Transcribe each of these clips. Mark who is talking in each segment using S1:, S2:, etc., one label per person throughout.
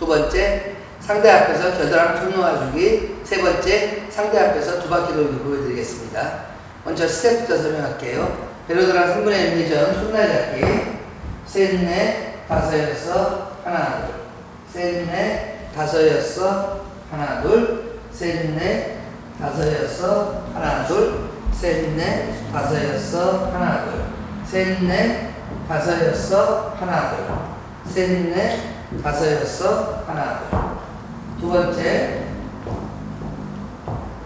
S1: 두 번째, 상대 앞에서 겨드랑이 손 놓아주기. 세 번째, 상대 앞에서 두 바퀴 돌기 보여드리겠습니다. 먼저 스텝부터 설명할게요. 베로드랑 3분의 1 회전, 손날 잡기. 셋, 넷, 다섯, 여섯, 하나, 둘. 셋, 넷, 다섯, 여섯, 하나, 둘. 셋, 넷, 다섯, 여섯, 하나, 둘. 셋, 넷, 다섯, 여섯, 하나, 둘. 셋, 넷, 다섯, 여섯, 하나, 둘. 셋, 넷, 다섯, 여섯, 하나, 둘. 두 번째,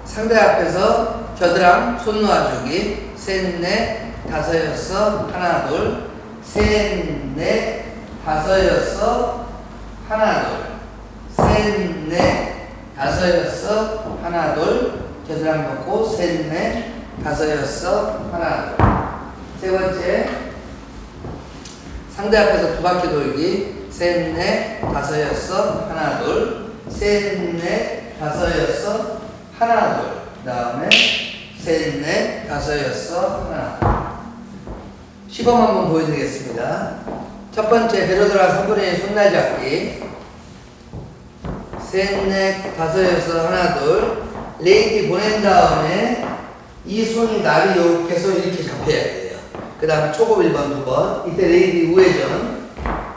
S1: 상대 앞에서 겨드랑 손 놓아주기. 셋, 넷, 다섯, 여섯, 하나, 둘. 셋, 넷, 다섯, 여섯, 하나, 둘. 셋, 넷, 다섯, 여섯, 하나, 둘. 겨드랑 놓고 셋, 넷, 다섯, 여섯, 하나, 둘. 세 번째, 상대 앞에서 두 바퀴 돌기. 셋, 넷, 다섯, 여섯, 하나, 둘. 셋, 넷, 다섯, 여섯, 하나, 둘. 그 다음에 셋, 넷, 다섯, 여섯, 하나, 둘. 시범 한번 보여드리겠습니다. 첫 번째, 베로드라 3분의 1 손날 잡기. 셋, 넷, 다섯, 여섯, 하나, 둘. 레이디 보낸 다음에 이 손이 날이 요렇게서 이렇게 잡혀야 돼요. 그 다음에 초급 1번, 2번. 이때 레이디 우회전.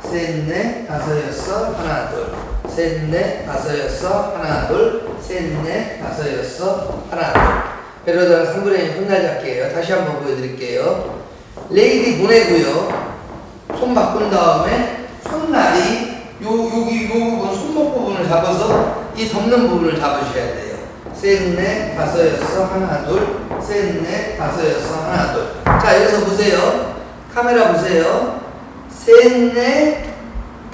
S1: 셋, 넷, 다섯, 여섯, 하나, 둘. 셋, 넷, 다섯, 여섯, 하나, 둘. 셋, 넷, 다섯, 여섯, 하나, 둘. 베로드라 3분의 1 손날 잡기예요. 다시 한번 보여드릴게요. 레이디 보내고요. 손 바꾼 다음에 손날이 요 여기 요 부분 손목 부분을 잡아서 이 덮는 부분을 잡으셔야 돼요. 셋, 넷, 다섯, 여섯, 하나, 둘. 셋, 넷, 다섯, 여섯, 하나, 둘. 자, 여기서 보세요. 카메라 보세요. 셋, 넷,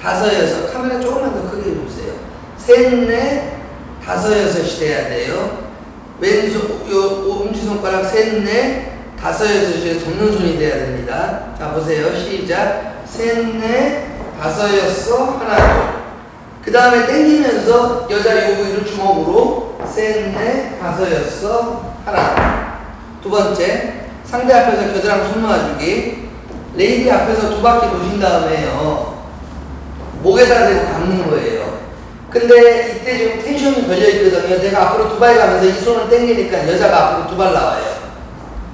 S1: 다섯, 여섯. 카메라 조금만 더 크게 보세요. 셋, 넷, 다섯, 여섯이 돼야 돼요. 왼손, 요, 엄지손가락 셋, 넷, 다섯, 여섯이 덮는 손이 돼야 됩니다. 자, 보세요. 시작. 셋, 넷, 다섯, 여섯, 하나, 둘. 그 다음에 당기면서 여자 요구이를 주먹으로 셋, 넷, 다섯, 여섯, 하나. 두 번째, 상대 앞에서 겨드랑 손 놓아주기. 레이디 앞에서 두 바퀴 도신 다음에요. 목에다 대고 감는 거예요. 근데 이때 지금 텐션이 걸려 있거든요. 내가 앞으로 두 발 가면서 이 손을 당기니까 여자가 앞으로 두 발 나와요.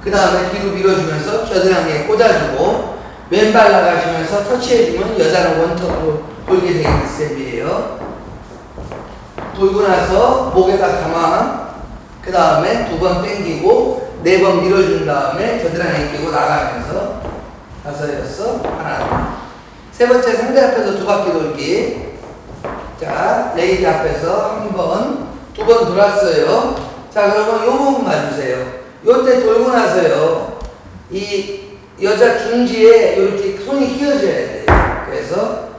S1: 그 다음에 뒤로 밀어주면서 겨드랑이에 꽂아주고 왼발 나가시면서 터치해주면 여자는 원톱으로 돌게 되는 스텝이에요. 돌고 나서 목에다 감아 그 다음에 두 번 당기고 네 번 밀어준 다음에 겨드랑이 끼고 나가면서 다섯 여섯 하나 세 번째 상대 앞에서 두 바퀴 돌기. 자 레이디 앞에서 한번두 번 돌았어요. 자 그러면 요 부분 봐주세요. 요때 돌고 나서요. 이 여자 중지에 이렇게 손이 끼어져야 돼요. 그래서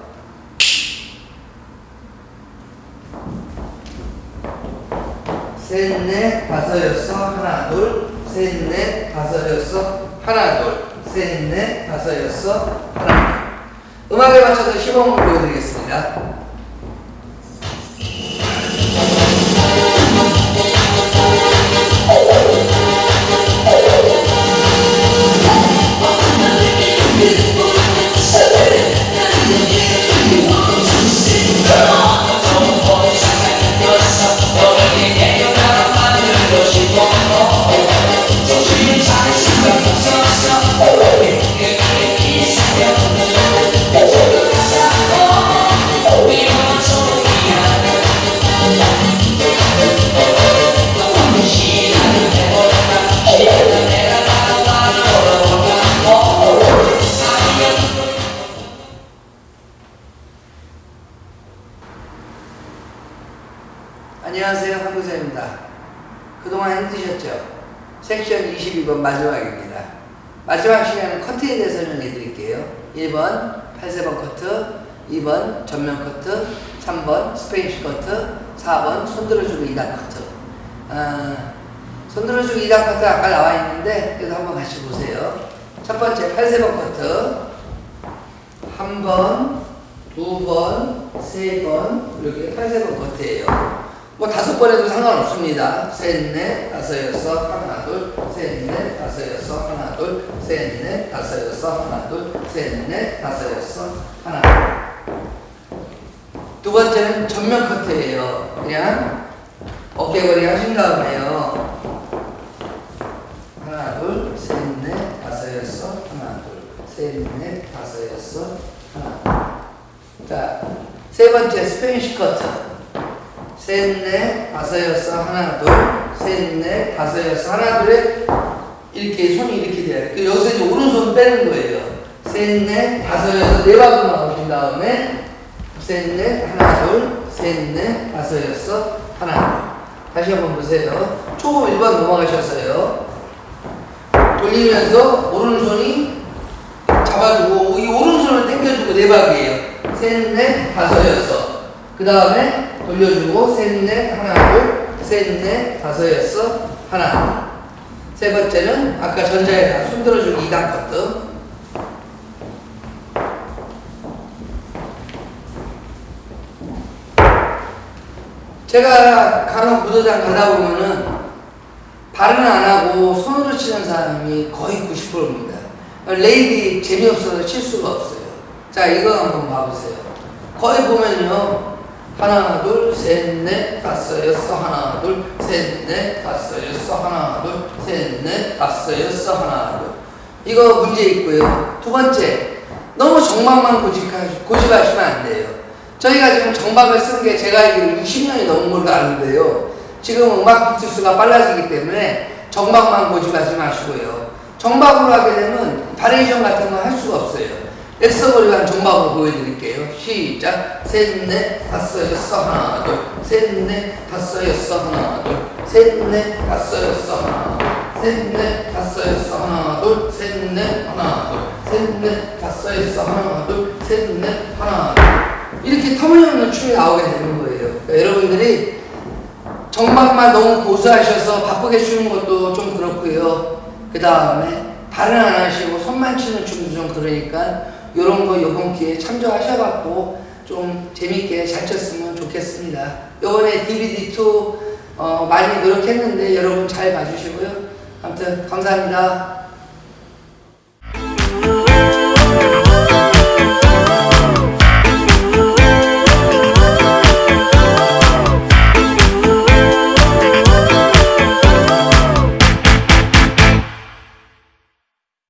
S1: 셋, 넷, 다섯, 여섯, 하나, 둘, 셋, 넷, 다섯, 여섯, 하나, 둘, 셋, 넷, 다섯, 여섯, 하나, 둘. 음악에 맞춰서 시범을 보여드리겠습니다. 안 8쪽 섹션 22번 마지막입니다. 마지막 시간은 커트에 대해서 설명해 드릴게요. 1번 8세번 커트, 2번 전면 커트, 3번 스페인시 커트, 4번 손들어주고 2단 커트. 아, 손들어주고 2단 커트 아까 나와 있는데 그래도 한번 같이 보세요. 첫 번째 8세번 커트. 한 번, 두 번, 세 번, 이렇게 8세번 커트예요. 뭐 다섯 번 해도 상관없습니다. 셋, 넷, 다섯, 여섯, 하나, 둘, 셋, 넷, 다섯, 여섯, 하나, 둘, 셋, 넷, 다섯, 여섯, 하나, 둘, 셋, 넷, 다섯, 여섯, 하나, 둘. 두 번째는 전면 커트예요. 그냥 어깨거리 하신 다음에요. 하나, 둘, 셋, 넷, 다섯, 여섯, 하나, 둘, 셋, 넷, 다섯, 여섯, 하나. 자, 세 번째 스페니쉬 커트. 셋, 넷, 다섯, 여섯, 하나, 둘, 셋, 넷, 다섯, 여섯, 하나, 둘에 이렇게 손이 이렇게 돼야 돼. 그 여기서 이제 오른손 빼는 거예요. 셋, 넷, 다섯, 여섯, 네 바퀴 나오신 다음에 셋, 넷, 하나, 둘, 셋, 넷, 다섯, 여섯, 하나. 다시 한번 보세요. 초급 1번 넘어가셨어요. 돌리면서 오른손이 잡아주고 이 오른손을 당겨주고 네 바퀴예요. 셋, 넷, 다섯, 여섯. 그 다음에 돌려주고 셋, 넷, 하나, 둘, 셋, 넷, 다섯, 여섯, 하나. 세 번째는 아까 전자에다 손 들어주기 2단 커트. 제가 간혹 무도장 가다 보면은 발은 안 하고 손으로 치는 사람이 거의 90%입니다. 레이디 재미없어서 칠 수가 없어요. 자, 이거 한번 봐보세요. 거의 보면요. 하나, 둘, 셋, 넷, 다섯, 여섯, 하나, 둘, 셋, 넷, 다섯, 여섯, 하나, 둘, 셋, 넷, 다섯, 여섯, 하나, 둘. 이거 문제 있고요. 두 번째, 너무 정막만 고집하- 고집하시면 안 돼요. 저희가 지금 정박을 쓴 게 제가 알기로 60년이 넘은 걸로 아는데요. 지금 음악 비트수가 빨라지기 때문에 정박만 고집하지 마시고요. 정박으로 하게 되면 바리에이션 같은 거할 수가 없어요. 엑서버리고 한 정박으로 보여드릴게요. 시작. 셋, 넷, 다섯, 여섯, 하나, 둘. 셋, 넷, 다섯, 여섯, 하나, 둘. 셋, 넷, 다섯, 여섯, 하나, 둘. 셋, 넷, 다섯, 여섯, 하나, 둘. 셋, 넷, 하나, 둘. 셋, 넷, 다섯, 여섯, 하나, 둘. 셋, 넷, 하나, 둘. 이렇게 터무니없는 춤이 나오게 되는 거예요. 그러니까 여러분들이 정막만 너무 고수하셔서 바쁘게 추는 것도 좀 그렇고요. 그 다음에 발은 안 하시고 손만 치는 춤도 좀 그러니까 이런 거 이번 기회에 참조하셔갖고 좀 재밌게 잘 쳤으면 좋겠습니다. 이번에 DVD2 어, 많이 노력했는데 여러분 잘 봐주시고요. 아무튼 감사합니다.